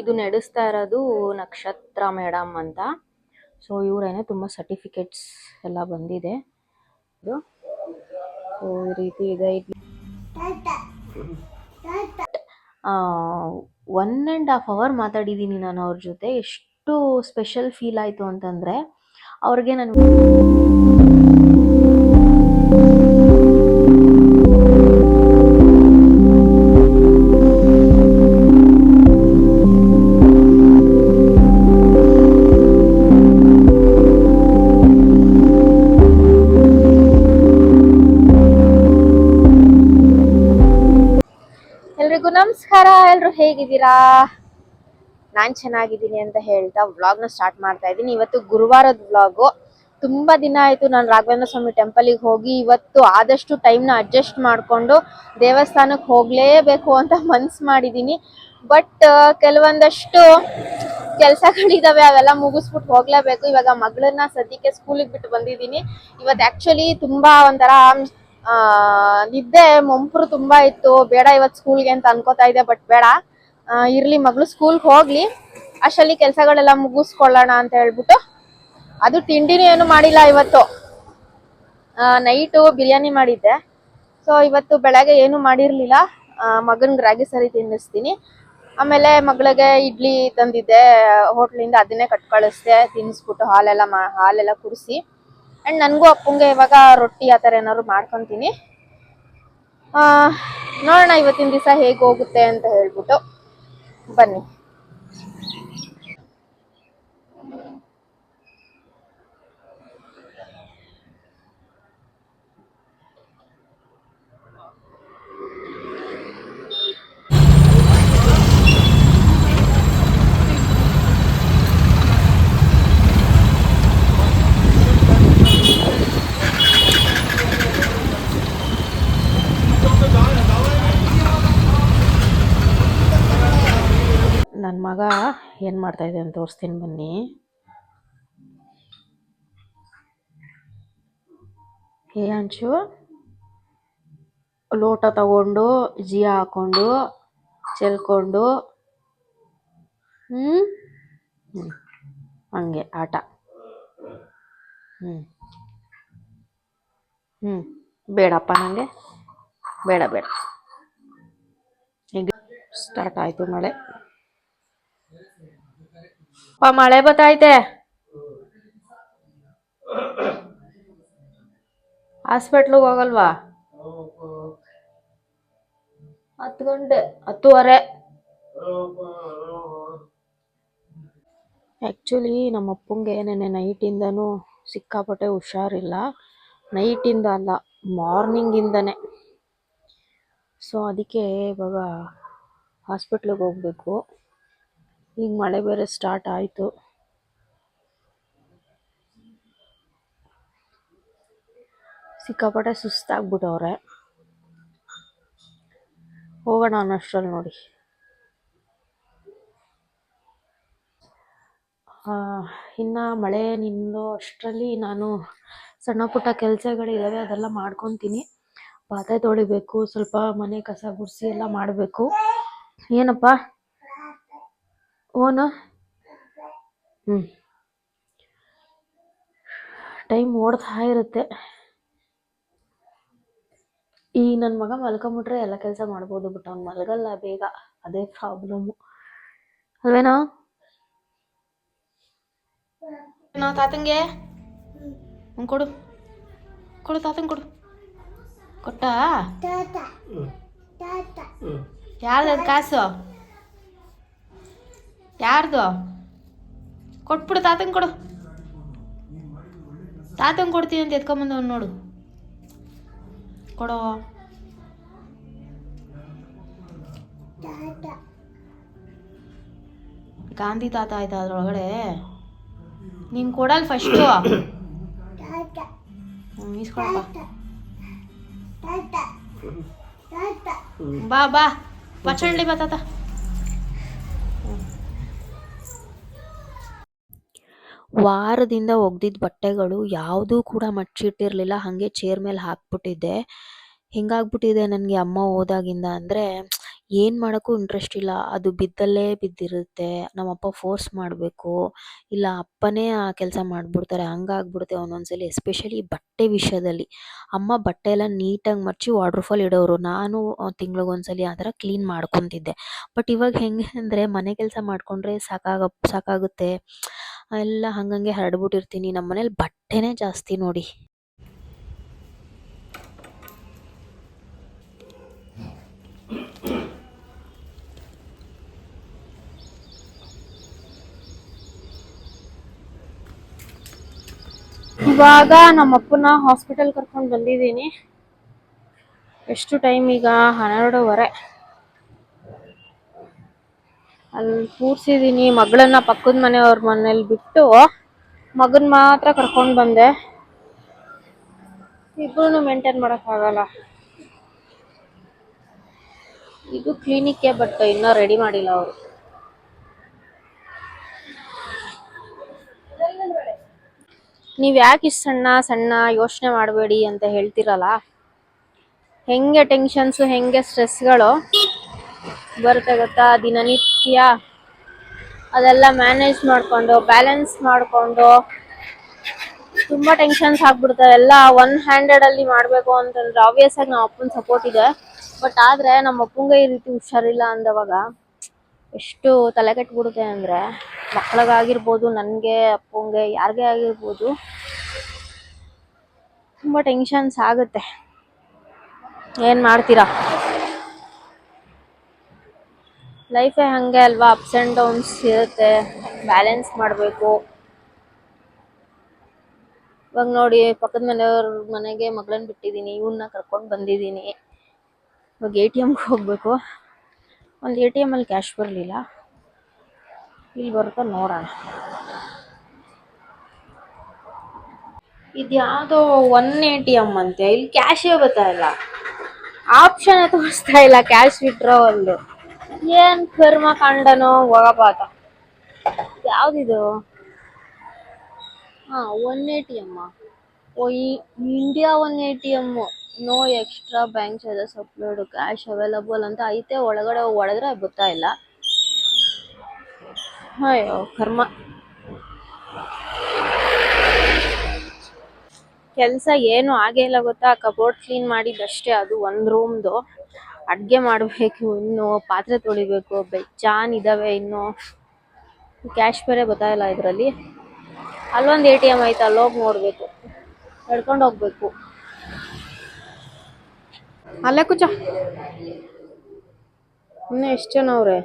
ಇದು ನಡೆಸ್ತಾ ಇರೋದು ನಕ್ಷತ್ರ ಮೇಡಮ್ ಅಂತ. ಸೊ ಇವರೇನೆ ತುಂಬ ಸರ್ಟಿಫಿಕೇಟ್ಸ್ ಎಲ್ಲ ಬಂದಿದೆ. ಇದು ಸೊ ಈ ರೀತಿ ಇದೆ. ಒನ್ ಆ್ಯಂಡ್ ಹಾಫ್ ಅವರ್ ಮಾತಾಡಿದ್ದೀನಿ ನಾನು ಅವ್ರ ಜೊತೆ. ಎಷ್ಟು ಸ್ಪೆಷಲ್ ಫೀಲ್ ಆಯಿತು ಅಂತಂದರೆ, ಅವ್ರಿಗೆ ನಾನು ಹೇಗಿದ್ದೀರಾ? ನಾನ್ ಚೆನ್ನಾಗಿದ್ದೀನಿ ಅಂತ ಹೇಳ್ತಾ ವ್ಲಾಗ್ನ ಸ್ಟಾರ್ಟ್ ಮಾಡ್ತಾ ಇದ್ದೀನಿ. ಇವತ್ತು ಗುರುವಾರದ ವ್ಲಾಗು ತುಂಬಾ ದಿನ ಆಯ್ತು ನಾನು ರಾಘವೇಂದ್ರ ಸ್ವಾಮಿ ಟೆಂಪಲಿಗೆ ಹೋಗಿ. ಇವತ್ತು ಆದಷ್ಟು ಟೈಮ್ನ ಅಡ್ಜಸ್ಟ್ ಮಾಡ್ಕೊಂಡು ದೇವಸ್ಥಾನಕ್ಕೆ ಹೋಗ್ಲೇಬೇಕು ಅಂತ ಮನ್ಸು ಮಾಡಿದೀನಿ. ಬಟ್ ಕೆಲವೊಂದಷ್ಟು ಕೆಲಸಗಳಿದ್ದಾವೆ ಅವೆಲ್ಲ ಮುಗಿಸ್ಬಿಟ್ಟು ಹೋಗ್ಲೇಬೇಕು. ಇವಾಗ ಮಗಳನ್ನ ಸದ್ಯಕ್ಕೆ ಸ್ಕೂಲಿಗೆ ಬಿಟ್ಟು ಬಂದಿದ್ದೀನಿ ಇವತ್ತು ಆಕ್ಚುಲಿ ತುಂಬಾ ಒಂಥರ ಆ, ನಿದ್ದೆ ಮೊಂಪ್ರು ತುಂಬಾ ಇತ್ತು. ಬೇಡ ಇವತ್ತು ಸ್ಕೂಲ್ಗೆ ಅಂತ ಅನ್ಕೋತಾ ಇದೆ ಬಟ್ ಬೇಡ. ಇರ್ಲಿ ಮಗಳು ಸ್ಕೂಲ್ಗೆ ಹೋಗ್ಲಿ. ಅಷ್ಟಲ್ಲಿ ಕೆಲಸಗಳೆಲ್ಲ ಮುಗಿಸ್ಕೊಳ್ಳೋಣ ಅಂತ ಹೇಳ್ಬಿಟ್ಟು. ಅದು ತಿಂಡಿನೂ ಏನು ಮಾಡಿಲ್ಲ ಇವತ್ತು. ನೈಟು ಬಿರಿಯಾನಿ ಮಾಡಿದ್ದೆ. ಸೊ ಇವತ್ತು ಬೆಳಗ್ಗೆ ಏನು ಮಾಡಿರ್ಲಿಲ್ಲ. ಮಗನಿಗೆ ರಾಗಿ ಸರಿ ತಿನ್ನಿಸ್ತೀನಿ. ಆಮೇಲೆ ಮಗಳಿಗೆ ಇಡ್ಲಿ ತಂದಿದ್ದೆ ಹೋಟ್ಲಿಂದ ಅದನ್ನೇ ಕಟ್ ಕಳಿಸ್ದೆ ತಿನ್ನಿಸ್ಬಿಟ್ಟು ಹಾಲೆಲ್ಲ ಮಾ, ಹಾಲೆಲ್ಲ ಕುಡಿಸಿ. ಅಂಡ್ ನನಗೂ ಅಪ್ಪಂಗೆ ಇವಾಗ ರೊಟ್ಟಿ ಆ ಥರ ಏನಾದ್ರು ಮಾಡ್ಕೊತೀನಿ. ನೋಡೋಣ ಇವತ್ತಿನ ದಿವಸ ಹೇಗೆ ಹೋಗುತ್ತೆ ಅಂತ ಹೇಳ್ಬಿಟ್ಟು ಬನ್ನಿ. ಏನು ಮಾಡ್ತಾ ಇದೆ ಅಂತ ತೋರಿಸ್ತೀನಿ ಬನ್ನಿ. ಏ ಅಂಚು, ಲೋಟ ತಗೊಂಡು ಜೀ ಹಾಕೊಂಡು, ಚೆಲ್ಕೊಂಡು ಹ್ಞೂ ಹ್ಞೂ ಹಂಗೆ, ಆಟ. ಹ್ಞೂ ಹ್ಞೂ ಬೇಡಪ್ಪ ನನಗೆ ಬೇಡ ಬೇಡ. ಈಗ ಸ್ಟಾರ್ಟ್ ಆಯಿತು ಮಳೆ. ಮಳೆ ಬತ್ತೈತೆ ಹಾಸ್ಪಿಟ್ಲಿಗೆ ಹೋಗಲ್ವಾ? ಹತ್ತು ಗಂಟೆ, ಹತ್ತುವರೆ. ಆ್ಯಕ್ಚುಲಿ ನಮ್ಮ ಅಪ್ಪಂಗೆ ನೆನ್ನೆ ನೈಟಿಂದನೂ ಸಿಕ್ಕಾಪಟ್ಟೆ ಹುಷಾರಿಲ್ಲ. ನೈಟಿಂದ ಅಲ್ಲ, ಮಾರ್ನಿಂಗಿಂದನೇ. ಸೊ ಅದಕ್ಕೆ ಇವಾಗ ಹಾಸ್ಪಿಟ್ಲಿಗೆ ಹೋಗಬೇಕು. ಈಗ ಮಳೆ ಬೇರೆ ಸ್ಟಾರ್ಟ್ ಆಯಿತು. ಸಿಕ್ಕಾಪಟ್ಟೆ ಸುಸ್ತಾಗ್ಬಿಟ್ಟವ್ರೆ. ಹೋಗೋಣ ಅನ್ನೋಷ್ಟ್ರಲ್ಲಿ ನೋಡಿ. ಇನ್ನು ಮಳೆ ನಿಲ್ಲೋ ಅಷ್ಟರಲ್ಲಿ ನಾನು ಸಣ್ಣ ಪುಟ್ಟ ಕೆಲಸಗಳಿದ್ದಾವೆ ಅದೆಲ್ಲ ಮಾಡ್ಕೊತೀನಿ. ಪಾತ್ರೆ ತೊಳಿಬೇಕು, ಸ್ವಲ್ಪ ಮನೆ ಕಸ ಗುಡಿಸಿ ಎಲ್ಲ ಮಾಡಬೇಕು. ಏನಪ್ಪ? ಓನು ಹ್ಞೂ ಟೈಮ್ ಓಡ್ತಾ ಇರುತ್ತೆ. ಈ ನನ್ನ ಮಗ ಮಲ್ಕೊಂಬಿಟ್ರೆ ಎಲ್ಲ ಕೆಲಸ ಮಾಡ್ಬೋದು ಬಟ್ ಅವ್ನು ಮಲಗಲ್ಲ ಬೇಗ. ಅದೇ ಪ್ರಾಬ್ಲಮ್ಮು ಅಲ್ವೇನೋ? ತಾತಂಗೆ? ಹ್ಞೂ ಕೊಡು. ಕೊಡು ತಾತಂಗೆ ಕೊಡು. ಕೊಟ್ಟಾ? ಯಾರ್ದು ಕಾಸು? ಯಾರ್ದು? ಕೊಟ್ಬಿಡು ತಾತಂಗೆ ಕೊಡು. ತಾತಂಗೆ ಕೊಡ್ತೀನಿ ಅಂತ ಎತ್ಕೊಂಬಂದವ್ ನೋಡು. ಕೊಡೋ. ಗಾಂಧಿ ತಾತ ಆಯ್ತಾ ಅದ್ರೊಳಗಡೆ? ನೀನು ಕೊಡಲ್ಲ ಫಸ್ಟು ಬಾ ಬಾ. ಪಚಂಡ್ಲಿ ಬಾ ತಾತ. ವಾರದಿಂದ ಒಗ್ದಿದ್ದ ಬಟ್ಟೆಗಳು ಯಾವುದೂ ಕೂಡ ಮಡ್ಚಿಟ್ಟಿರಲಿಲ್ಲ. ಹಾಗೆ ಚೇರ್ ಮೇಲೆ ಹಾಕ್ಬಿಟ್ಟಿದ್ದೆ. ಹಿಂಗಾಗ್ಬಿಟ್ಟಿದೆ ನನಗೆ ಅಮ್ಮ ಹೋದಾಗಿಂದ ಅಂದರೆ, ಏನು ಮಾಡೋಕ್ಕೂ ಇಂಟ್ರೆಸ್ಟ್ ಇಲ್ಲ. ಅದು ಬಿದ್ದಲ್ಲೇ ಬಿದ್ದಿರುತ್ತೆ. ನಮ್ಮಪ್ಪ ಫೋರ್ಸ್ ಮಾಡಬೇಕು. ಇಲ್ಲ, ಅಪ್ಪನೇ ಆ ಕೆಲಸ ಮಾಡಿಬಿಡ್ತಾರೆ. ಹಂಗಾಗ್ಬಿಡುತ್ತೆ ಒಂದೊಂದ್ಸಲಿ ಎಸ್ಪೆಷಲಿ ಬಟ್ಟೆ ವಿಷಯದಲ್ಲಿ. ಅಮ್ಮ ಬಟ್ಟೆ ಎಲ್ಲ ನೀಟಾಗಿ ಮರ್ಚಿ ವಾಡ್ರೂಫಾಲ್ ಇಡೋರು. ನಾನು ತಿಂಗಳಿಗೊಂದ್ಸಲಿ ಆ ಥರ ಕ್ಲೀನ್ ಮಾಡ್ಕೊತಿದ್ದೆ. ಬಟ್ ಇವಾಗ ಹೆಂಗೆ ಅಂದರೆ, ಮನೆ ಕೆಲಸ ಮಾಡಿಕೊಂಡ್ರೆ ಸಾಕಾಗ, ಸಾಕಾಗುತ್ತೆ. ಎಲ್ಲ ಹಂಗಂಗೆ ಹರಡ್ಬಿಟ್ಟಿರ್ತೀನಿ. ನಮ್ಮ ಮನೇಲಿ ಬಟ್ಟೆನೇ ಜಾಸ್ತಿ ನೋಡಿ. ಇವಾಗ ನಮ್ಮ ಅಪ್ಪನ ಹಾಸ್ಪಿಟಲ್ ಕರ್ಕೊಂಡು ಬಂದಿದ್ದೀನಿ. ಎಷ್ಟು ಟೈಮ್ ಈಗ? ಹನ್ನೆರಡೂವರೆ. ಅಲ್ಲಿ ಕೂರ್ಸಿದೀನಿ. ಮಗಳನ್ನ ಪಕ್ಕದ ಮನೆಯವ್ರ ಮನೇಲಿ ಬಿಟ್ಟು ಮಗನ್ ಮಾತ್ರ ಕರ್ಕೊಂಡು ಬಂದೆ. ಇಬ್ರು ಮೇಂಟೈನ್ ಆಗಲ್ಲ. ಇದು ಕ್ಲಿನಿಕ್ಗೆ ಬಟ್ ಇನ್ನೂ ರೆಡಿ ಮಾಡಿಲ್ಲ ಅವರು. ನೀವ್ ಯಾಕೆ ಇಷ್ಟು ಸಣ್ಣ ಸಣ್ಣ ಯೋಚನೆ ಮಾಡಬೇಡಿ ಅಂತ ಹೇಳ್ತಿರಲ್ಲ? ಹೆಂಗೆ ಟೆನ್ಷನ್ಸು ಹೆಂಗೆ ಸ್ಟ್ರೆಸ್ಗಳು ಬರುತ್ತೆ ಗೊತ್ತಾ? ದಿನನಿತ್ಯ ಅದೆಲ್ಲ ಮ್ಯಾನೇಜ್ ಮಾಡಿಕೊಂಡು ಬ್ಯಾಲೆನ್ಸ್ ಮಾಡಿಕೊಂಡು, ತುಂಬ ಟೆನ್ಷನ್ಸ್ ಆಗ್ಬಿಡ್ತಾರೆ ಎಲ್ಲ ಒನ್ ಹ್ಯಾಂಡೆಡ್ ಅಲ್ಲಿ ಮಾಡ್ಬೇಕು ಅಂತಂದ್ರೆ ಆಬ್ವಿಯಸ್ ಆಗಿ ನಮ್ಮ ಅಪ್ಪನ ಸಪೋರ್ಟ್ ಇದೆ. ಬಟ್ ಆದ್ರೆ ನಮ್ಮ ಅಪ್ಪಂಗೆ ಈ ರೀತಿ ಹುಷಾರಿಲ್ಲ ಅಂದವಾಗ ಎಷ್ಟು ತಲೆ ಕೆಟ್ಬಿಡುತ್ತೆ ಅಂದ್ರೆ ಮಕ್ಳಿಗಾಗಿರ್ಬೋದು, ನನ್ಗೆ, ಅಪ್ಪಂಗೆ, ಯಾರಿಗೇ ಆಗಿರ್ಬೋದು, ತುಂಬ ಟೆನ್ಷನ್ಸ್ ಆಗುತ್ತೆ. ಏನು ಮಾಡ್ತೀರಾ? ಲೈಫೇ ಹಂಗೆ ಅಲ್ವಾ? ಅಪ್ಸ್ ಅಂಡ್ ಡೌನ್ಸ್ ಇರುತ್ತೆ. ಬ್ಯಾಲೆನ್ಸ್ ಮಾಡಬೇಕು. ಇವಾಗ ನೋಡಿ, ಪಕ್ಕದ ಮನೆಯವ್ರ ಮನೆಗೆ ಮಗಳನ್ನ ಬಿಟ್ಟಿದ್ದೀನಿ ಇವನ್ನ ಕರ್ಕೊಂಡು ಬಂದಿದ್ದೀನಿ ಇವಾಗ ಎ ಟಿ ಎಮ್ಗೆ ಹೋಗಬೇಕು. ಒಂದು ಎ ಟಿ ಎಮ್ಮಲ್ಲಿ ಕ್ಯಾಶ್ ಬರಲಿಲ್ಲ. ಇಲ್ಲಿ ಬರುತ್ತಾ ನೋಡೋಣ. ಇದ್ಯಾವುದೋ ಒನ್ ಎ ಟಿ ಎಂ ಅಂತೆ. ಇಲ್ಲಿ ಕ್ಯಾಶೇ ಬರ್ತಾ ಇಲ್ಲ. ಆಪ್ಷನ್ ತೋರಿಸ್ತಾ ಇಲ್ಲ. ಕ್ಯಾಶ್ ವಿಡ್ರಾವಲ್ ಏನ್ ಕರ್ಮ ಕಂಡನೋ ಹೋಗಪಾತ ಯಾವ್ದಿದು? ಹಾ one A T M oh India one A T M no extra bank charges upload cash available ಅಂತ ಐತೆ, ಒಳಗಡೆ ಹೊಡೆದ್ರೆ ಗೊತ್ತಾ ಇಲ್ಲ. ಅಯ್ಯೋ, ಕರ್ಮ. ಕೆಲಸ ಏನು ಆಗೇ ಇಲ್ಲ ಗೊತ್ತಾ? ಕಬೋರ್ಡ್ ಕ್ಲೀನ್ ಮಾಡಿದ್ದಷ್ಟೇ ಅದು, ಒಂದು ರೂಮ್ದು ಅಡುಗೆ ಮಾಡಬೇಕು, ಇನ್ನು ಪಾತ್ರೆ ತೊಳಿಬೇಕು ಬೆಚ್ಚಾನ್ ಇದಾವೆ ಇನ್ನು. ಕ್ಯಾಶ್ ಬೇರೆ ಗೊತ್ತಾಯಿಲ್ಲ ಇದರಲ್ಲಿ. ಅಲ್ಲೊಂದು ಎ ಟಿ ಎಂ ಐತೆ, ಅಲ್ಲೋಗಿ ನೋಡಬೇಕು. ನಡ್ಕೊಂಡು ಹೋಗ್ಬೇಕು. ಅಲ್ಲೇ ಕುಚ ಇನ್ನು ಎಷ್ಟು ಜನ ಅವ್ರೆ?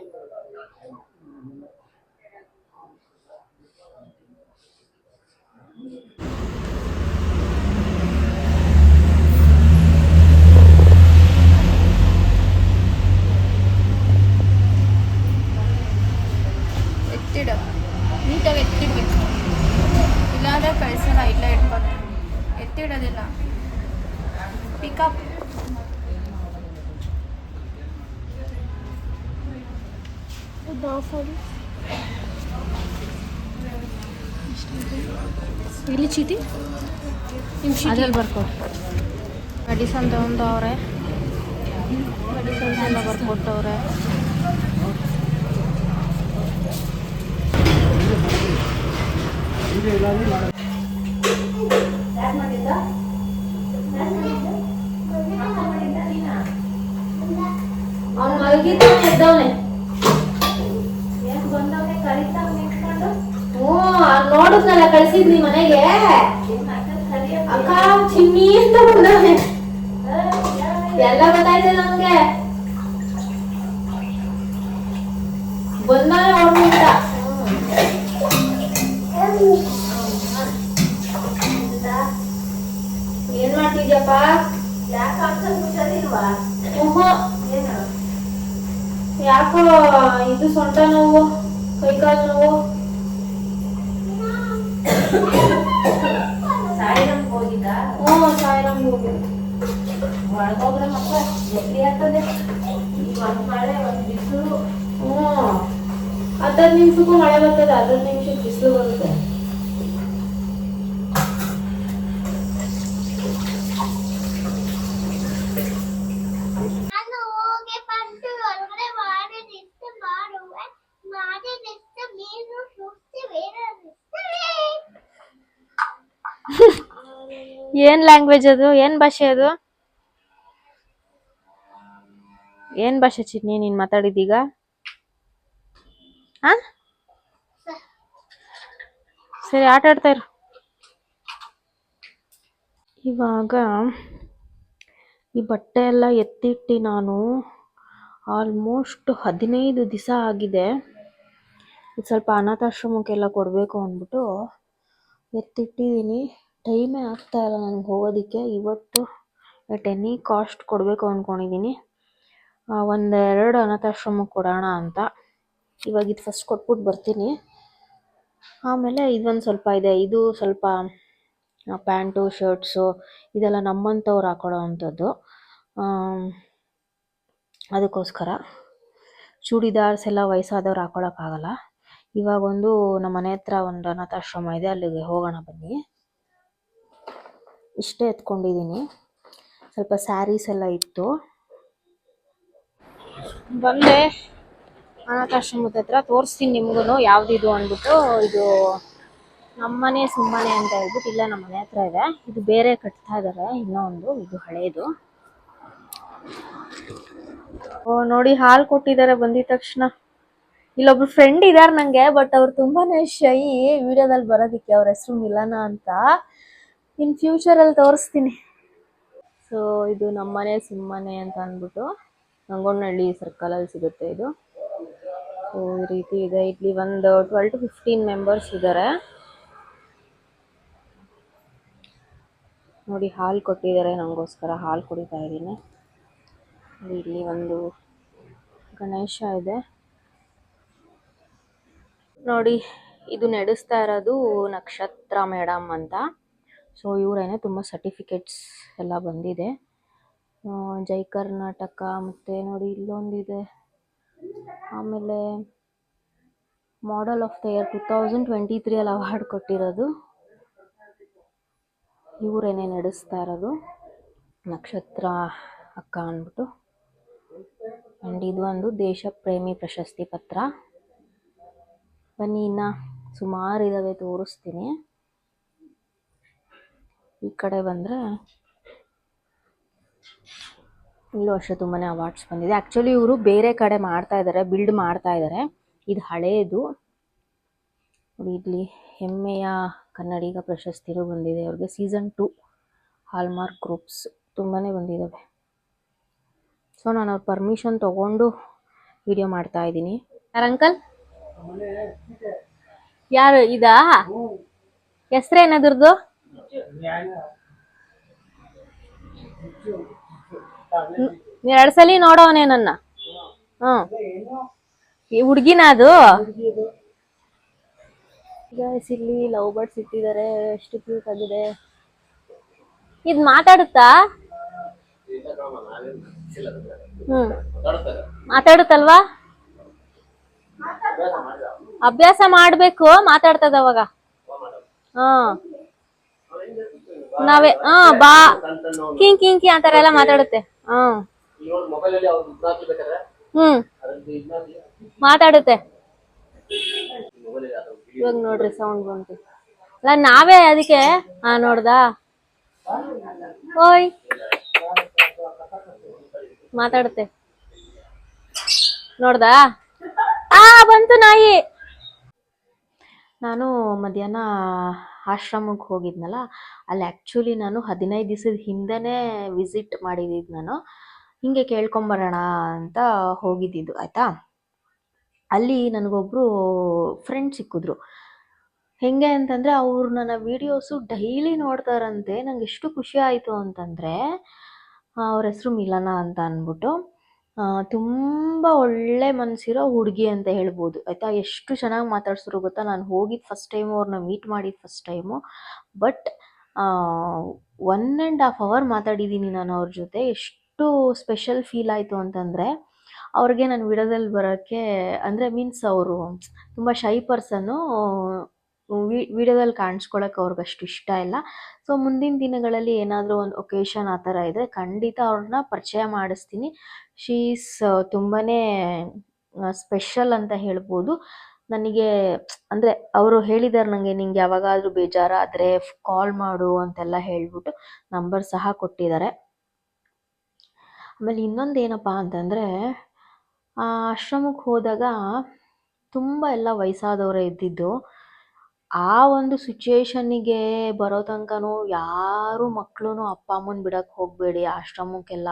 ಇಲ್ಲಿ ಚೀಟಿ? ಅದ್ರಲ್ಲಿ ಬರ್ಕೊಡು. ಮೆಡಿಸನ್ ತಗೊಂಡವ್ರೆ ಮೆಡಿಸನ್ಸ್ ಎಲ್ಲ ಬರ್ಕೊಟ್ಟವ್ರೆ. ಅವ್ನು ಮಲಗಿದ್ದಾನೆ ಎದ್ದವನೆ. ನೋಡಿದ್ನಲ್ಲ ಕಳಿಸಿದ್ನಿ ಮನೆಗೆ. ಅಕ್ಕ ಚಿಮ್ಮಿ ಅಂತ ಬಂದವನೆ ಎಲ್ಲ ಗೊತ್ತಾಯ್ತು ನಮ್ಗೆ. ಬಂದವನೆ ಹೊರಗಿಂದ ಏನ್ ಮಾಡ್ತಿದ್ಯಪ್ಪ? ಯಾಕೋ ಇದು ಸೊಂಟ ನೋವು ಕೈಕಾಲು ನೋವು? ಹ್ಞೂ ಸಾಯಿರಾಮ್ ಬಿಸಿಲು. ಹ್ಞೂ ಹತ್ತತ್ತು ನಿಮಿಷಕ್ಕೂ ಮಳೆ ಬರ್ತದೆ ಹತ್ತತ್ತು ನಿಮಿಷಕ್ಕೆ ಬಿಸಿಲು ಬರುತ್ತೆ. ಏನ್ ಲ್ಯಾಂಗ್ವೇಜ್ ಅದು? ಏನ್ ಭಾಷೆ ಅದು? ಏನ್ ಭಾಷೆ ಚಿನ್ನಿ, ನೀನ್ ಮಾತಾಡಿದೀಗ? ಸರಿ, ಆಟ ಆಡ್ತಾ ಇರು. ಇವಾಗ ಈ ಬಟ್ಟೆ ಎಲ್ಲ ಎತ್ತಿಟ್ಟು ನಾನು ಆಲ್ಮೋಸ್ಟ್ ಹದಿನೈದು ದಿವಸ ಆಗಿದೆ. ಸ್ವಲ್ಪ ಅನಾಥಾಶ್ರಮಕ್ಕೆಲ್ಲ ಕೊಡಬೇಕು ಅಂದ್ಬಿಟ್ಟು ಎತ್ತಿಟ್ಟಿದ್ದೀನಿ. ಟೈಮೇ ಆಗ್ತಾ ಇಲ್ಲ ನನಗೆ ಹೋಗೋದಕ್ಕೆ. ಇವತ್ತು ಎಟ್ ಎನಿ ಕಾಸ್ಟ್ ಕೊಡಬೇಕು ಅಂದ್ಕೊಂಡಿದ್ದೀನಿ ಒಂದೆರಡು ಅನಾಥಾಶ್ರಮಕ್ಕೆ ಕೊಡೋಣ ಅಂತ. ಇವಾಗ ಇದು ಫಸ್ಟ್ ಕೊಟ್ಬಿಟ್ಟು ಬರ್ತೀನಿ. ಆಮೇಲೆ ಇದೊಂದು ಸ್ವಲ್ಪ ಇದೆ. ಇದು ಸ್ವಲ್ಪ ಪ್ಯಾಂಟು, ಶರ್ಟ್ಸು ಇದೆಲ್ಲ ನಮ್ಮಂಥವ್ರು ಹಾಕೊಳ್ಳೋ ಅಂಥದ್ದು. ಅದಕ್ಕೋಸ್ಕರ ಚೂಡಿದಾರ್ಸ್ ಎಲ್ಲ ವಯಸ್ಸಾದವ್ರು ಹಾಕೊಳ್ಳೋಕ್ಕಾಗಲ್ಲ ಇವಾಗ ಒಂದು ನಮ್ಮ ಮನೆ ಹತ್ರ ಒಂದು ಅನಾಥಾಶ್ರಮ ಇದೆ. ಅಲ್ಲಿಗೆ ಹೋಗೋಣ ಬನ್ನಿ. ಇಷ್ಟೇ ಎತ್ಕೊಂಡಿದ್ದೀನಿ. ಸ್ವಲ್ಪ ಸ್ಯಾರೀಸ್ ಎಲ್ಲ ಇತ್ತು. ಬಂದೆ. ಅನಾಥಾಶ್ರಮದ ಹತ್ರ ತೋರಿಸ್ತೀನಿ ನಿಮ್ಗೂ ಯಾವ್ದಿದು ಅಂದ್ಬಿಟ್ಟು ಇದು ನಮ್ಮನೆ ಸುಮ್ಮನೆ ಅಂತ ಹೇಳ್ಬಿಟ್ಟು ಇಲ್ಲ, ನಮ್ಮ ಮನೆ ಹತ್ರ ಇದೆ. ಇದು ಬೇರೆ ಕಟ್ತಾ ಇದ್ದಾರೆ ಇನ್ನೊಂದು ಇದು ಹಳೇದು. ಓ, ನೋಡಿ, ಹಾಲು ಕೊಟ್ಟಿದ್ದಾರೆ ಬಂದಿದ ತಕ್ಷಣ. ಇಲ್ಲೊಬ್ರು ಫ್ರೆಂಡ್ ಇದಾರೆ ನಂಗೆ ಬಟ್ ಅವ್ರು ತುಂಬಾನೇ ಶೈ ವಿಡಿಯೋದಲ್ಲಿ ಬರೋದಿಕ್ಕೆ ಅವ್ರ ಹೆಸರು ಮಿಲನ ಅಂತ. ಇನ್ ಫ್ಯೂಚರ್ ಅಲ್ಲಿ ತೋರಿಸ್ತೀನಿ. ಸೊ ಇದು ನಮ್ಮನೆ, ಸಿಮ್ಮನೆ ಅಂತ ಅಂದ್ಬಿಟ್ಟು ನಂಗೊಂಡಹಳ್ಳಿ ಸರ್ಕಲ್ ಅಲ್ಲಿ ಸಿಗುತ್ತೆ ಇದು. ಸೊ ಈ ರೀತಿ ಇದೆ. ಇಲ್ಲಿ ಒಂದು ಟ್ವೆಲ್ ಟು ಫಿಫ್ಟೀನ್ ಮೆಂಬರ್ಸ್ ಇದ್ದಾರೆ ನೋಡಿ, ಹಾಲು ಕೊಟ್ಟಿದ್ದಾರೆ. ನಂಗೋಸ್ಕರ ಹಾಲು ಕುಡಿತಾ ಇದ್ದೀನಿ. ಇಲ್ಲಿ ಒಂದು ಗಣೇಶ ಇದೆ. ನೋಡಿ, ಇದು ನಡೆಸ್ತಾ ಇರೋದು ನಕ್ಷತ್ರ ಮೇಡಮ್ ಅಂತ. ಸೊ ಇವರೇನೆ ತುಂಬ ಸರ್ಟಿಫಿಕೇಟ್ಸ್ ಎಲ್ಲ ಬಂದಿದೆ. ಜೈ ಕರ್ನಾಟಕ ಮತ್ತು ನೋಡಿ ಇಲ್ಲೊಂದಿದೆ. ಆಮೇಲೆ model of the year two thousand twenty ತ್ರೀಯಲ್ಲಿ award ಕೊಟ್ಟಿರೋದು. ಇವರೇನೆ ನಡೆಸ್ತಾ ಇರೋದು. ನಕ್ಷತ್ರ ಅಕ್ಕ ಅಂದ್ಬಿಟ್ಟು. ಆ್ಯಂಡ್ ಇದು ಒಂದು ದೇಶ ಪ್ರೇಮಿ ಪ್ರಶಸ್ತಿ ಪತ್ರ. ಬನ್ನಿ ಇನ್ನು ಸುಮಾರು ಇದ್ದಾವೆ ತೋರಿಸ್ತೀನಿ. ಈ ಕಡೆ ಬಂದರೆ ಇಲ್ಲೂ ಅಷ್ಟೇ ತುಂಬಾ ಅವಾರ್ಡ್ಸ್ ಬಂದಿದೆ. ಆ್ಯಕ್ಚುಲಿ ಇವರು ಬೇರೆ ಕಡೆ ಮಾಡ್ತಾ ಇದ್ದಾರೆ ಬಿಲ್ಡ್ ಮಾಡ್ತಾ ಇದ್ದಾರೆ ಇದು ಹಳೆಯದು ಇಲ್ಲಿ ಹೆಮ್ಮೆಯ ಕನ್ನಡಿಗ ಪ್ರಶಸ್ತಿನೂ ಬಂದಿದೆ. ಅವ್ರಿಗೆ ಸೀಸನ್ ಟು ಹಾಲ್ಮಾರ್ಕ್ ಗ್ರೂಪ್ಸ್ ತುಂಬಾ ಬಂದಿದ್ದಾವೆ ಸೊ ನಾನು ಅವ್ರ ಪರ್ಮಿಷನ್ ತೊಗೊಂಡು ವಿಡಿಯೋ ಮಾಡ್ತಾ ಇದ್ದೀನಿ. ಯಾರು ಅಂಕಲ್ ಯಾರು, ಇದಾ? ಹೆಸ್ರೇನದ್ರದ್ದು ಎರಡು ಸಲಿ ನೋಡವನೇ ನನ್ನ. ಹ್ಮ್ ಈ ಹುಡ್ಗಿನ ಅದು ಇಲ್ಲಿ ಲವ್ ಬರ್ಡ್ಸ್ ಇಟ್ಟಿದ್ದಾರೆ. ಎಷ್ಟು ಕ್ಯೂಟ್ ಆಗಿದೆ. ಇದ್ ಮಾತಾಡುತ್ತಾ? ಹ್ಮ್ ಮಾತಾಡುತ್ತಲ್ವಾ? ಅಭ್ಯಾಸ ಮಾಡ್ಬೇಕು, ಮಾತಾಡ್ತದ ಅವಾಗ. ಹಾ ನಾವೇ ಹಾ ಬಾ. ಕಿಂಗ್ ಕಿಂಗ್ ಕಿ ಅಂತಾರ ಎಲ್ಲ ಮಾತಾಡುತ್ತೆ. ಹ್ಮ್. ಹ್ಮ್ ಮಾತಾಡುತ್ತೆ. ಇವಾಗ ನೋಡ್ರಿ ಸೌಂಡ್ ಬಂತು. ಅಲ್ಲ ನಾವೇ ಅದಕ್ಕೆ ಹಾ ನೋಡ್ದಾ? ಓಯ್. ಮಾತಾಡುತ್ತೆ. ನೋಡ್ದಾ? ಆ ಬಂತು ನಾಯಿ. ನಾನು ಮಧ್ಯಾಹ್ನ ಆಶ್ರಮಕ್ಕೆ ಹೋಗಿದ್ನಲ್ಲ, ಅಲ್ಲಿ ಆ್ಯಕ್ಚುಲಿ ನಾನು ಹದಿನೈದು ದಿವಸದ ಹಿಂದೆನೇ ವಿಸಿಟ್ ಮಾಡಿದ್ದಿದ್ದು ನಾನು. ಹಿಂಗೆ ಕೇಳ್ಕೊಂಬರೋಣ ಅಂತ ಹೋಗಿದ್ದಿದ್ದು, ಆಯಿತಾ? ಅಲ್ಲಿ ನನಗೊಬ್ಬರು ಫ್ರೆಂಡ್ ಸಿಕ್ಕಿದ್ರು. ಹೆಂಗೆ ಅಂತಂದರೆ ಅವರು ನನ್ನ ವೀಡಿಯೋಸು ಡೈಲಿ ನೋಡ್ತಾರಂತೆ, ನಂಗೆ ಎಷ್ಟು ಖುಷಿ ಆಯಿತು ಅಂತಂದರೆ ಅವ್ರ ಹೆಸರು ಮಿಲನ ಅಂತ ಅಂದ್ಬಿಟ್ಟು ತುಂಬ ಒಳ್ಳೆ ಮನಸ್ಸಿರೋ ಹುಡುಗಿ ಅಂತ ಹೇಳ್ಬೋದು, ಆಯಿತಾ? ಎಷ್ಟು ಚೆನ್ನಾಗಿ ಮಾತಾಡ್ಸಿದ್ರು ಗೊತ್ತಾ? ನಾನು ಹೋಗಿದ್ದು ಫಸ್ಟ್ ಟೈಮು ಅವ್ರನ್ನ ಮೀಟ್ ಮಾಡಿದ್ದು first time but one and half hour ಮಾತಾಡಿದ್ದೀನಿ ನಾನು ಅವ್ರ ಜೊತೆ. ಎಷ್ಟು ಸ್ಪೆಷಲ್ ಫೀಲ್ ಆಯಿತು ಅಂತಂದರೆ, ಅವ್ರಿಗೆ ನಾನು ವಿಡಿಯೋದಲ್ಲಿ ಬರೋಕ್ಕೆ, ಅಂದರೆ ಮೀನ್ಸ್ ಅವರು ತುಂಬ ಶೈ ಪರ್ಸನ್ನು ವಿಡಿಯೋದಲ್ಲಿ ಕಾಣಿಸ್ಕೊಳಕ್ಕೆ ಅವ್ರಿಗೆ ಅಷ್ಟು ಇಷ್ಟ ಇಲ್ಲ. ಸೊ ಮುಂದಿನ ದಿನಗಳಲ್ಲಿ ಏನಾದರೂ ಒಂದು ಒಕೇಶನ್ ಆ ಥರ ಇದ್ದರೆ ಖಂಡಿತ ಅವ್ರನ್ನ ಪರಿಚಯ ಮಾಡಿಸ್ತೀನಿ. ಶೀಸ್ ತುಂಬಾನೇ ಸ್ಪೆಷಲ್ ಅಂತ ಹೇಳ್ಬೋದು. ನನಗೆ, ಅಂದರೆ ಅವರು ಹೇಳಿದ್ದಾರೆ ನನಗೆ ನಿಂಗೆ ಯಾವಾಗಾದರೂ ಬೇಜಾರಾದರೆ ಕಾಲ್ ಮಾಡು ಅಂತೆಲ್ಲ ಹೇಳ್ಬಿಟ್ಟು ನಂಬರ್ ಸಹ ಕೊಟ್ಟಿದ್ದಾರೆ. ಆಮೇಲೆ ಇನ್ನೊಂದು ಏನಪ್ಪ ಅಂತಂದರೆ, ಆ ಆಶ್ರಮಕ್ಕೆ ಹೋದಾಗ ತುಂಬ ಎಲ್ಲ ವಯಸ್ಸಾದವರೇ ಇದ್ದಿದ್ದು. ಆ ಒಂದು ಸಿಚುವೇಶನ್ನಿಗೆ ಬರೋ ತನಕನೂ ಯಾರು ಮಕ್ಕಳು ಅಪ್ಪ ಅಮ್ಮನ ಬಿಡಕ್ಕೆ ಹೋಗಬೇಡಿ, ಆಶ್ರಮಕ್ಕೆಲ್ಲ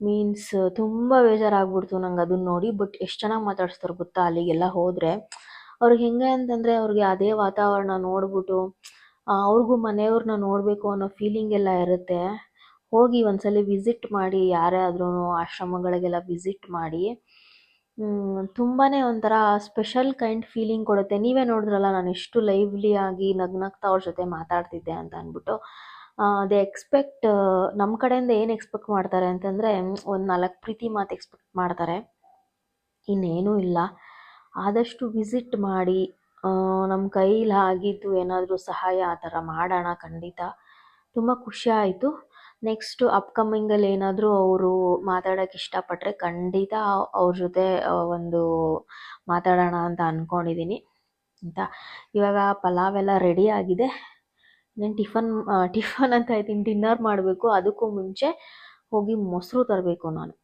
ಮೀನ್ಸ್ ತುಂಬ ಬೇಜಾರಾಗ್ಬಿಡ್ತು ನಂಗೆ ಅದನ್ನ ನೋಡಿ ಬಟ್ ಎಷ್ಟು ಚೆನ್ನಾಗಿ ಮಾತಾಡಿಸ್ತಾರೆ ಗೊತ್ತಾ ಅಲ್ಲಿಗೆಲ್ಲ ಹೋದರೆ. ಅವ್ರಿಗೆ ಹೆಂಗೆ ಅಂತಂದರೆ ಅವ್ರಿಗೆ ಅದೇ ವಾತಾವರಣ ನೋಡ್ಬಿಟ್ಟು ಅವ್ರಿಗೂ ಮನೆಯವ್ರನ್ನ ನೋಡಬೇಕು ಅನ್ನೋ ಫೀಲಿಂಗ್ ಎಲ್ಲ ಇರುತ್ತೆ. ಹೋಗಿ ಒಂದ್ಸಲಿ ವಿಸಿಟ್ ಮಾಡಿ ಯಾರೇ ಆದ್ರೂ ಆಶ್ರಮಗಳಿಗೆಲ್ಲ ವಿಸಿಟ್ ಮಾಡಿ ತುಂಬಾ ಒಂಥರ ಸ್ಪೆಷಲ್ ಕೈಂಡ್ ಫೀಲಿಂಗ್ ಕೊಡುತ್ತೆ. ನೀವೇ ನೋಡಿದ್ರಲ್ಲ, ನಾನು ಎಷ್ಟು ಲೈವ್ಲಿ ಆಗಿ ನಗ್ನಗ್ತಾ ಅವ್ರ ಜೊತೆ ಮಾತಾಡ್ತಿದ್ದೆ ಅಂತ ಅಂದ್ಬಿಟ್ಟು. ದೇ ಎಕ್ಸ್ಪೆಕ್ಟ್ ನಮ್ಮ ಕಡೆಯಿಂದ ಏನು ಎಕ್ಸ್ಪೆಕ್ಟ್ ಮಾಡ್ತಾರೆ ಅಂತಂದರೆ ಒಂದು ನಾಲ್ಕು ಪ್ರೀತಿ ಮಾತು ಎಕ್ಸ್ಪೆಕ್ಟ್ ಮಾಡ್ತಾರೆ. ಇನ್ನೇನೂ ಇಲ್ಲ. ಆದಷ್ಟು ವಿಸಿಟ್ ಮಾಡಿ ನಮ್ಮ ಕೈಲಿ ಆಗಿದ್ದು ಏನಾದರೂ ಸಹಾಯ ಆ ಥರ ಮಾಡೋಣ ಖಂಡಿತ. ತುಂಬ ಖುಷಿ ಆಯಿತು. ನೆಕ್ಸ್ಟು ಅಪ್ಕಮಿಂಗಲ್ಲಿ ಏನಾದರೂ ಅವರು ಮಾತಾಡೋಕ್ಕೆ ಇಷ್ಟಪಟ್ಟರೆ ಖಂಡಿತ ಅವ್ರ ಜೊತೆ ಒಂದು ಮಾತಾಡೋಣ ಅಂತ ಅಂದ್ಕೊಂಡಿದ್ದೀನಿ ಅಂತ ಇವಾಗ ಪಲಾವ್ ಎಲ್ಲ ರೆಡಿ ಆಗಿದೆ. ನಾನು ಟಿಫನ್ ಟಿಫನ್ ಅಂತ ಇದ್ದೀನಿ ಡಿನ್ನರ್ ಮಾಡಬೇಕು. ಅದಕ್ಕೂ ಮುಂಚೆ ಹೋಗಿ ಮೊಸರು ತರಬೇಕು ನಾನು.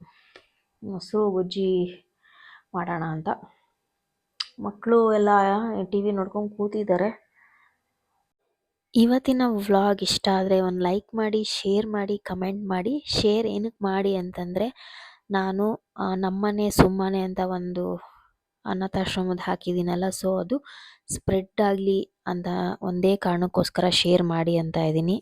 ಮೊಸರು, ಬಜ್ಜಿ ಮಾಡೋಣ ಅಂತ. ಮಕ್ಕಳು ಎಲ್ಲ ಟಿ ವಿ ನೋಡ್ಕೊಂಡು ಕೂತಿದ್ದಾರೆ. ಇವತ್ತಿನ ವ್ಲಾಗ್ ಇಷ್ಟ ಆದರೆ ಒಂದು ಲೈಕ್ ಮಾಡಿ ಶೇರ್ ಮಾಡಿ ಕಮೆಂಟ್ ಮಾಡಿ. ಶೇರ್ ಏನಕ್ಕೆ ಮಾಡಿ ಅಂತಂದರೆ ನಾನು ನಮ್ಮನೆ, ಸುಮ್ಮನೆ ಅಂತ ಒಂದು ಅನಾಥಾಶ್ರಮದ ಹಾಕಿದ್ದೀನಲ್ಲ ಸೊ ಅದು ಸ್ಪ್ರೆಡ್ ಆಗಲಿ ಅಂತ ಒಂದೇ ಕಾರಣಕ್ಕೋಸ್ಕರ ಶೇರ್ ಮಾಡಿ ಅಂತ ಇದ್ದೀನಿ.